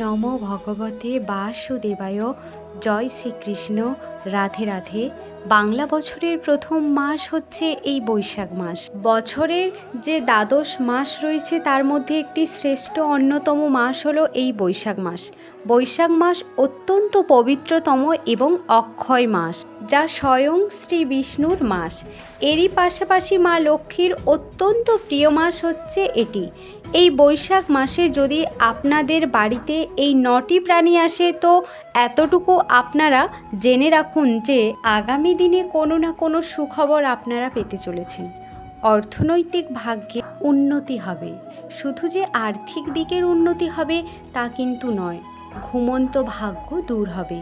নম ভগবতে বাসুদেবায়। জয় শ্রীকৃষ্ণ। রাধে রাধে। বাংলা বছরের প্রথম মাস হচ্ছে এই বৈশাখ মাস। বছরের যে দ্বাদশ মাস রয়েছে তার মধ্যে একটি শ্রেষ্ঠ অন্যতম মাস হলো এই বৈশাখ মাস। বৈশাখ মাস অত্যন্ত পবিত্রতম এবং অক্ষয় মাস। যা স্বয়ং শ্রী বিষ্ণুর মাস। এরই পাশাপাশি মা লক্ষ্মীর অত্যন্ত প্রিয় মাস হচ্ছে এটি। এই বৈশাখ মাসে যদি আপনাদের বাড়িতে এই নটি প্রাণী আসে, তো এতটুকু আপনারা জেনে রাখুন যে আগামী দিনে কোনো না কোনো সুখবর আপনারা পেতে চলেছেন। অর্থনৈতিক ভাগ্যে উন্নতি হবে। শুধু যে আর্থিক দিকের উন্নতি হবে তা কিন্তু নয়, ঘুমন্ত ভাগ্য দূর হবে।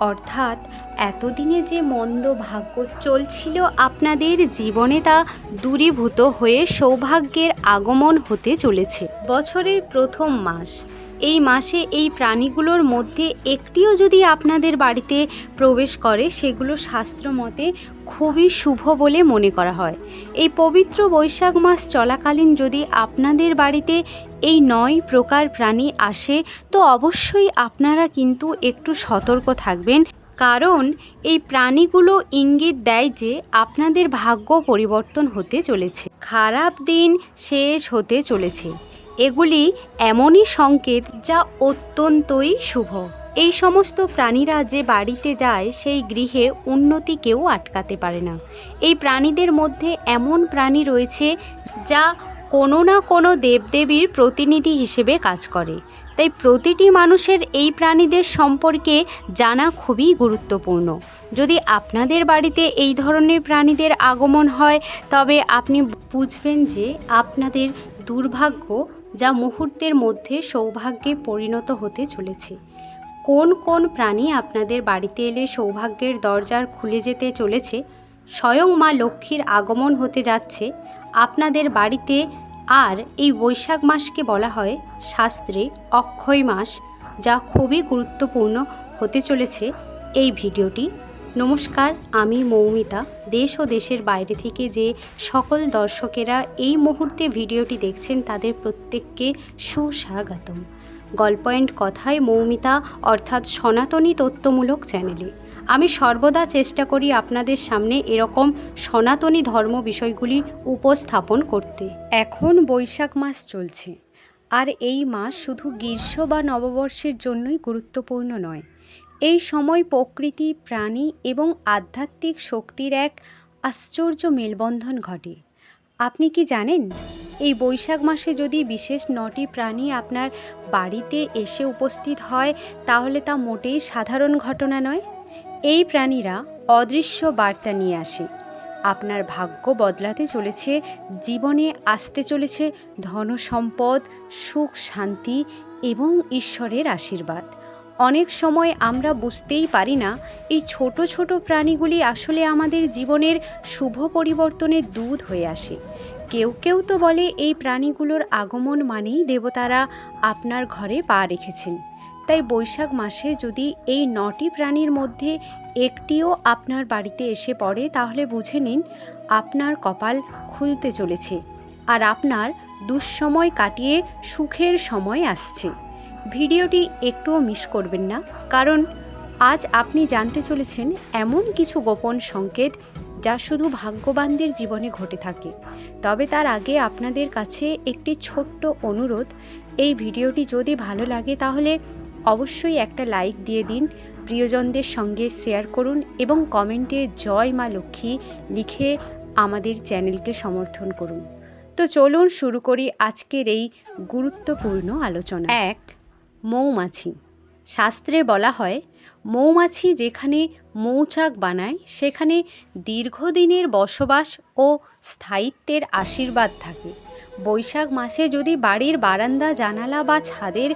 অর্থাৎ এতদিনে যে মন্দ ভাগ্য চলছিল আপনাদের জীবনে তা দূরীভূত হয়ে সৌভাগ্যের আগমন হতে চলেছে। বছরের প্রথম মাস। এই মাসে এই প্রাণীগুলোর মধ্যে একটিও যদি আপনাদের বাড়িতে প্রবেশ করে, সেগুলো শাস্ত্রমতে খুবই শুভ বলে মনে করা হয়। এই পবিত্র বৈশাখ মাস চলাকালীন যদি আপনাদের বাড়িতে এই নয় প্রকার প্রাণী আসে, তো অবশ্যই আপনারা কিন্তু একটু সতর্ক থাকবেন। কারণ এই প্রাণীগুলো ইঙ্গিত দেয় যে আপনাদের ভাগ্য পরিবর্তন হতে চলেছে। খারাপ দিন শেষ হতে চলেছে। এগুলি এমনই সংকেত যা অত্যন্তই শুভ। এই সমস্ত প্রাণীরা যে বাড়িতে যায়, সেই গৃহে উন্নতি কেউ আটকাতে পারে না। এই প্রাণীদের মধ্যে এমন প্রাণী রয়েছে যা কোনো না কোনো দেবদেবীর প্রতিনিধি হিসেবে কাজ করে। তাই প্রতিটি মানুষের এই প্রাণীদের সম্পর্কে জানা খুবই গুরুত্বপূর্ণ। যদি আপনাদের বাড়িতে এই ধরনের প্রাণীদের আগমন হয়, তবে আপনি বুঝবেন যে আপনাদের দুর্ভাগ্য যা মুহূর্তের মধ্যে সৌভাগ্যে পরিণত হতে চলেছে। কোন কোন প্রাণী আপনাদের বাড়িতে এলে সৌভাগ্যের দরজার খুলে যেতে চলেছে, স্বয়ং মা লক্ষ্মীর আগমন হতে যাচ্ছে, আপনাদের বাড়িতে আর এই বৈশাখ মাসকে বলা হয় শাস্ত্রে অক্ষয় মাস, যা খুবই গুরুত্বপূর্ণ হতে চলেছে এই ভিডিওটি। নমস্কার, আমি মৌমিতা। দেশ ও দেশের বাইরে থেকে যে সকল দর্শকেরা এই মুহূর্তে ভিডিওটি দেখছেন, তাদের প্রত্যেককে সুস্বাগতম। গল্প অ্যান্ড কথায় মৌমিতা, অর্থাৎ সনাতনী তত্ত্বমূলক চ্যানেলে। আমি সর্বদা চেষ্টা করি আপনাদের সামনে এরকম সনাতনী ধর্ম বিষয়গুলি উপস্থাপন করতে। এখন বৈশাখ মাস চলছে। আর এই মাস শুধু গ্রীষ্ম বা নববর্ষের জন্যই গুরুত্বপূর্ণ নয় এই সময় প্রকৃতি, প্রাণী এবং আধ্যাত্মিক শক্তির এক আশ্চর্য মেলবন্ধন ঘটে। আপনি কি জানেন? এই বৈশাখ মাসে যদি বিশেষ নটি প্রাণী আপনার বাড়িতে এসে উপস্থিত হয়, তাহলে তা মোটেই সাধারণ ঘটনা নয়। এই প্রাণীরা অদৃশ্য বার্তা নিয়ে আসে। আপনার ভাগ্য বদলাতে চলেছে, জীবনে আসতে চলেছে ধন সম্পদ সুখ, শান্তি এবং ঈশ্বরের আশীর্বাদ। অনেক সময় আমরা বুঝতেই পারি না, এই ছোট ছোট প্রাণীগুলি আসলে আমাদের জীবনের শুভ পরিবর্তনের দুধ হয়ে আসে। কেউ কেউ তো বলে এই প্রাণীগুলোর আগমন মানেই দেবতারা আপনার ঘরে পা রেখেছেন। তাই বৈশাখ মাসে যদি এই নটি প্রাণীর মধ্যে একটিও আপনার বাড়িতে এসে পড়ে, তাহলে বুঝে নিন আপনার কপাল খুলতে চলেছে আর আপনার দুঃসময় কাটিয়ে সুখের সময় আসছে। ভিডিওটি একটুও মিস করবেন না, কারণ আজ আপনি জানতে চলেছেন এমন কিছু গোপন সংকেত যা শুধু ভাগ্যবানদের জীবনে ঘটে থাকে। তবে তার আগে আপনাদের কাছে একটি ছোট্ট অনুরোধ, এই ভিডিওটি যদি ভালো লাগে তাহলে অবশ্যই একটা লাইক দিয়ে দিন, প্রিয়জনদের সঙ্গে শেয়ার করুন এবং কমেন্টে জয় মা লক্ষ্মী লিখে আমাদের চ্যানেলকে সমর্থন করুন। তো চলুন শুরু করি আজকের এই গুরুত্বপূর্ণ আলোচনা। এক মৌমাছি। শাস্ত্রে বলা হয়, মৌমাছি যেখানে মৌচাক বানায়, সেখানে দীর্ঘদিনের বসবাস ও স্থায়িত্বের আশীর্বাদ থাকে। বৈশাখ মাসে যদি বাড়ির বারান্দা, জানালা বা ছাদের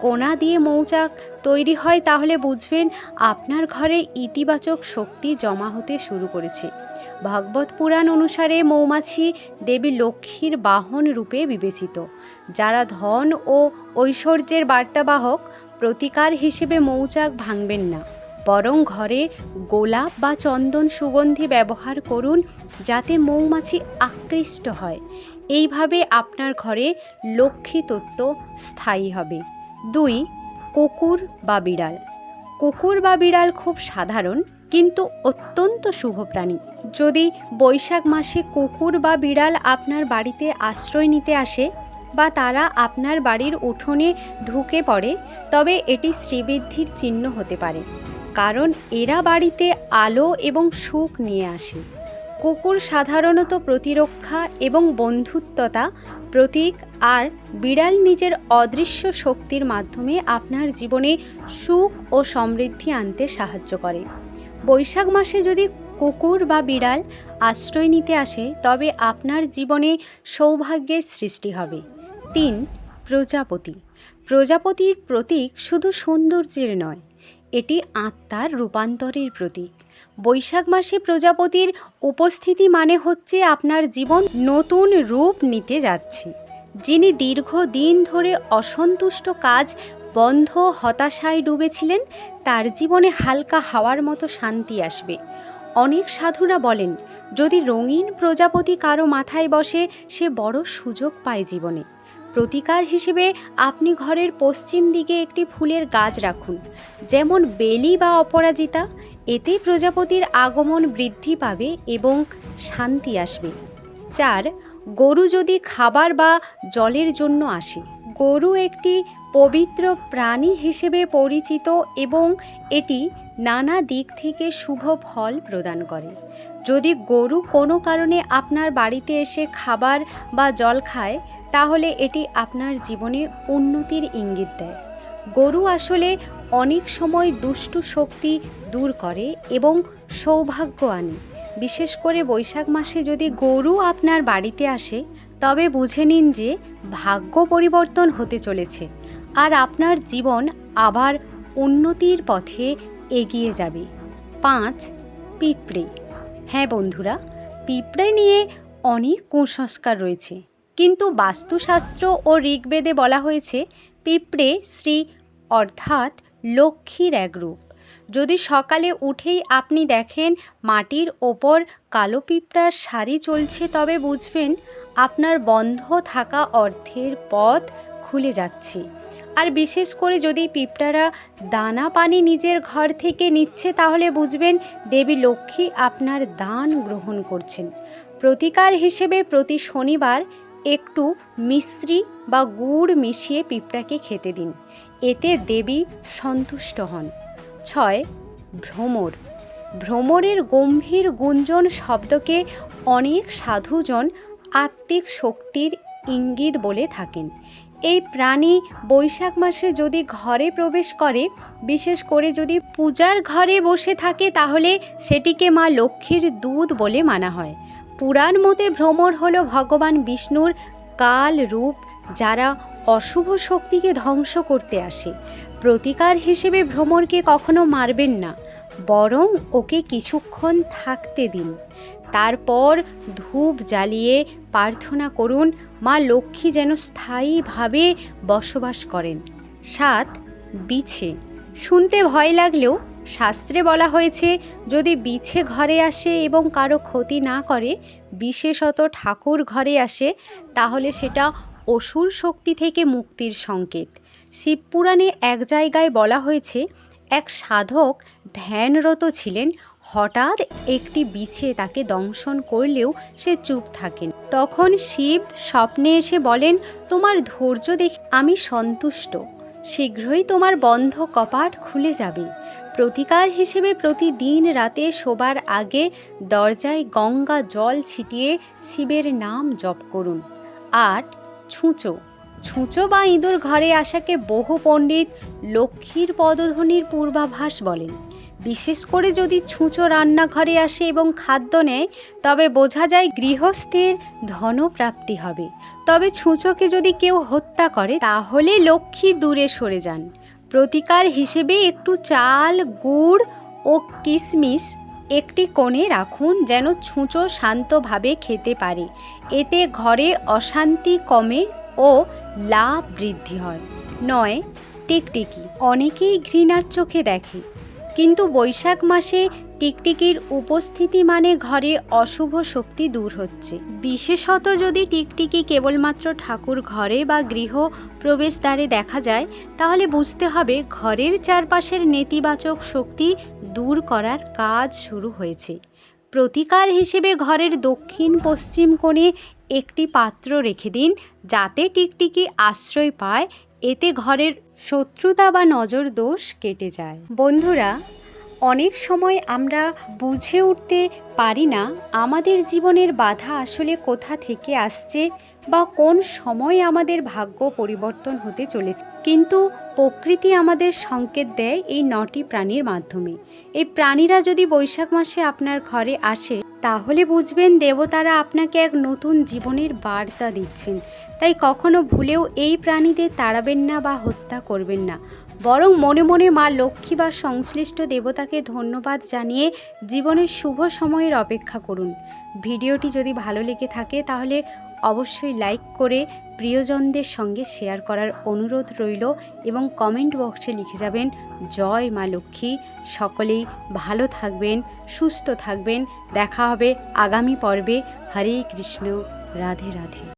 কোনা দিয়ে মৌচাক তৈরি হয়, তাহলে বুঝবেন আপনার ঘরে ইতিবাচক শক্তি জমা হতে শুরু করেছে। ভাগবত পুরাণ অনুসারে মৌমাছি দেবী লক্ষ্মীর বাহন রূপে বিবেচিত, যারা ধন ও ঐশ্বর্যের বার্তাবাহক, প্রতিকার হিসেবে মৌচাক ভাঙবেন না। বরং ঘরে গোলাপ বা চন্দন সুগন্ধি ব্যবহার করুন, যাতে মৌমাছি আকৃষ্ট হয়। এইভাবে আপনার ঘরে লক্ষ্মী তত্ত্ব স্থায়ী হবে। দুই, কুকুর বা বিড়াল। কুকুর বা বিড়াল খুব সাধারণ কিন্তু অত্যন্ত শুভ প্রাণী। যদি বৈশাখ মাসে কুকুর বা বিড়াল আপনার বাড়িতে আশ্রয় নিতে আসে বা তারা আপনার বাড়ির উঠোনে ঢুকে পড়ে, তবে এটি শ্রীবৃদ্ধির চিহ্ন হতে পারে। কারণ এরা বাড়িতে আলো এবং সুখ নিয়ে আসে। কুকুর সাধারণত প্রতিরক্ষা এবং বন্ধুত্বতা প্রতীক আর বিড়াল নিজের অদৃশ্য শক্তির মাধ্যমে আপনার জীবনে সুখ ও সমৃদ্ধি আনতে সাহায্য করে। বৈশাখ মাসে যদি কুকুর বা বিড়াল আশ্রয় নিতে আসে, তবে আপনার জীবনে সৌভাগ্যের সৃষ্টি হবে। তিন, প্রজাপতি। প্রজাপতির প্রতীক শুধু সৌন্দর্যের নয়, এটি আত্মার রূপান্তরের প্রতীক। বৈশাখ মাসে প্রজাপতির উপস্থিতি মানে হচ্ছে আপনার জীবন নতুন রূপ নিতে যাচ্ছে, যিনি দীর্ঘদিন ধরে অসন্তুষ্ট কাজ বন্ধ, হতাশায় ডুবেছিলেন, তার জীবনে হালকা হাওয়ার মতো শান্তি আসবে। অনেক সাধুরা বলেন, যদি রঙিন প্রজাপতি কারও মাথায় বসে, সে বড় সুযোগ পায় জীবনে। প্রতিকার হিসেবে আপনি ঘরের পশ্চিম দিকে একটি ফুলের গাছ রাখুন, যেমন বেলি বা অপরাজিতা। এতে প্রজাপতির আগমন বৃদ্ধি পাবে এবং শান্তি আসবে। চার, গরু যদি খাবার বা জলের জন্য আসে, গরু একটি পবিত্র প্রাণী হিসেবে পরিচিত এবং এটি নানা দিক থেকে শুভ ফল প্রদান করে। যদি গরু কোনো কারণে আপনার বাড়িতে এসে খাবার বা জল খায়, তাহলে এটি আপনার জীবনে উন্নতির ইঙ্গিত দেয়। গরু আসলে অনেক সময় দুষ্টু শক্তি দূর করে এবং সৌভাগ্য আনে বিশেষ করে বৈশাখ মাসে যদি গরু আপনার বাড়িতে আসে, তবে বুঝে নিন যে ভাগ্য পরিবর্তন হতে চলেছে। আর আপনার জীবন আবার উন্নতির পথে এগিয়ে যাবে। পাঁচ, পিঁপড়ে। হ্যাঁ বন্ধুরা, পিঁপড়ে নিয়ে অনেক কুসংস্কার রয়েছে। কিন্তু বাস্তুশাস্ত্র ও ঋগ্বেদে বলা হয়েছে, পিঁপড়ে শ্রী অর্থাৎ লক্ষ্মীর এক রূপ। যদি সকালে উঠেই আপনি দেখেন মাটির ওপর কালো পিঁপড়ার শাড়ি চলছে, তবে বুঝবেন আপনার বন্ধ থাকা অর্থের পথ খুলে যাচ্ছে। আর বিশেষ করে যদি পিঁপড়ারা দানা পানি নিজের ঘর থেকে নিচ্ছে, তাহলে বুঝবেন দেবী লক্ষ্মী আপনার দান গ্রহণ করছেন। প্রতিকার হিসেবে প্রতি শনিবার একটু মিশ্রি বা গুড় মিশিয়ে পিঁপড়াকে খেতে দিন। এতে দেবী সন্তুষ্ট হন। ছয়, ভ্রমর। ভ্রমরের গম্ভীর গুঞ্জন শব্দকে অনেক সাধুজন আত্মিক শক্তির ইঙ্গিত বলে থাকেন। এই প্রাণী বৈশাখ মাসে যদি ঘরে প্রবেশ করে, বিশেষ করে যদি পূজার ঘরে বসে থাকে, তাহলে সেটিকে মা লক্ষ্মীর দুধ বলে মানা হয়। পুরাণ মতে ভ্রমর হল ভগবান বিষ্ণুর কাল রূপ, যারা অশুভ শক্তিকে ধ্বংস করতে আসে। প্রতিকার হিসেবে ভ্রমরকে কখনো মারবেন না, বরং ওকে কিছুক্ষণ থাকতে দিন। তারপর ধূপ জ্বালিয়ে প্রার্থনা করুন, মা লক্ষ্মী যেন স্থায়ীভাবে বসবাস করেন। সাত, বিছে। শুনতে ভয় লাগলেও শাস্ত্রে বলা হয়েছে, যদি বিছে ঘরে আসে এবং কারও ক্ষতি না করে, বিশেষত ঠাকুর ঘরে আসে, তাহলে সেটা অসুর শক্তি থেকে মুক্তির সংকেত। শিবপুরাণে এক জায়গায় বলা হয়েছে, এক সাধক ধ্যানরত ছিলেন হঠাৎ একটি বিছে তাকে দংশন করলেও সে চুপ থাকেন। তখন শিব স্বপ্নে এসে বলেন, তোমার ধৈর্য দেখে আমি সন্তুষ্ট। শীঘ্রই তোমার বন্ধ কপাট খুলে যাবে। প্রতিকার হিসেবে প্রতিদিন রাতে শোবার আগে দরজায় গঙ্গা জল ছিটিয়ে শিবের নাম জপ করুন। আট, ছুঁচো। ছুঁচো বা ইঁদুর ঘরে আসাকে বহু পণ্ডিত লক্ষ্মীর পদধ্বনির পূর্বাভাস বলেন। বিশেষ করে যদি ছুঁচো রান্নাঘরে আসে এবং খাদ্য নেয়, তবে বোঝা যায় গৃহস্থের ধনপ্রাপ্তি হবে। তবে ছুঁচোকে যদি কেউ হত্যা করে, তাহলে লক্ষ্মী দূরে সরে যান। প্রতিকার হিসেবে একটু চাল, গুড় ও কিশমিশ একটি কোণে রাখুন যেন ছুঁচো শান্তভাবে খেতে পারে। এতে ঘরে অশান্তি কমে ও লাভ বৃদ্ধি হয়। নয়, টিকটিকি। অনেকেই ঘৃণার চোখে দেখে। কিন্তু বৈশাখ মাসে টিকটিকির উপস্থিতি মানে ঘরে অশুভ শক্তি দূর হচ্ছে। বিশেষত যদি টিকটিকি কেবলমাত্র ঠাকুর ঘরে বা গৃহ প্রবেশদ্বারে দেখা যায়, তাহলে বুঝতে হবে ঘরের চারপাশের নেতিবাচক শক্তি দূর করার কাজ শুরু হয়েছে। প্রতিকার হিসেবে ঘরের দক্ষিণ পশ্চিম কোণে একটি পাত্র রেখে দিন, যাতে টিকটিকি আশ্রয় পায়। এতে ঘরের শত্রুতা বা নজর দোষ কেটে যায়। বন্ধুরা, অনেক সময় আমরা বুঝে উঠতে পারি না আমাদের জীবনের বাধা আসলে কোথা থেকে আসছে বা কোন সময় আমাদের ভাগ্য পরিবর্তন হতে চলেছে। কিন্তু প্রকৃতি আমাদের সংকেত দেয় এই নটি প্রাণীর মাধ্যমে। এই প্রাণীরা যদি বৈশাখ মাসে আপনার ঘরে আসে তাহলে বুঝবেন দেবতারা আপনাকে এক নতুন জীবনের বার্তা দিচ্ছেন। তাই কখনো ভুলেও এই প্রাণীদের তাড়াবেন না বা হত্যা করবেন না। বরং মনে মনে মা লক্ষ্মী বা সংশ্লিষ্ট দেবতাকে ধন্যবাদ জানিয়ে জীবনের শুভ সময়ের অপেক্ষা করুন। ভিডিওটি যদি ভালো লেগে থাকে তাহলে অবশ্যই লাইক করে প্রিয়জনদের সঙ্গে শেয়ার করার অনুরোধ রইল এবং কমেন্ট বক্সে লিখে যাবেন, জয় মা লক্ষ্মী। সকলেই ভালো থাকবেন, সুস্থ থাকবেন। দেখা হবে আগামী পর্বে। হরে কৃষ্ণ। রাধে রাধে।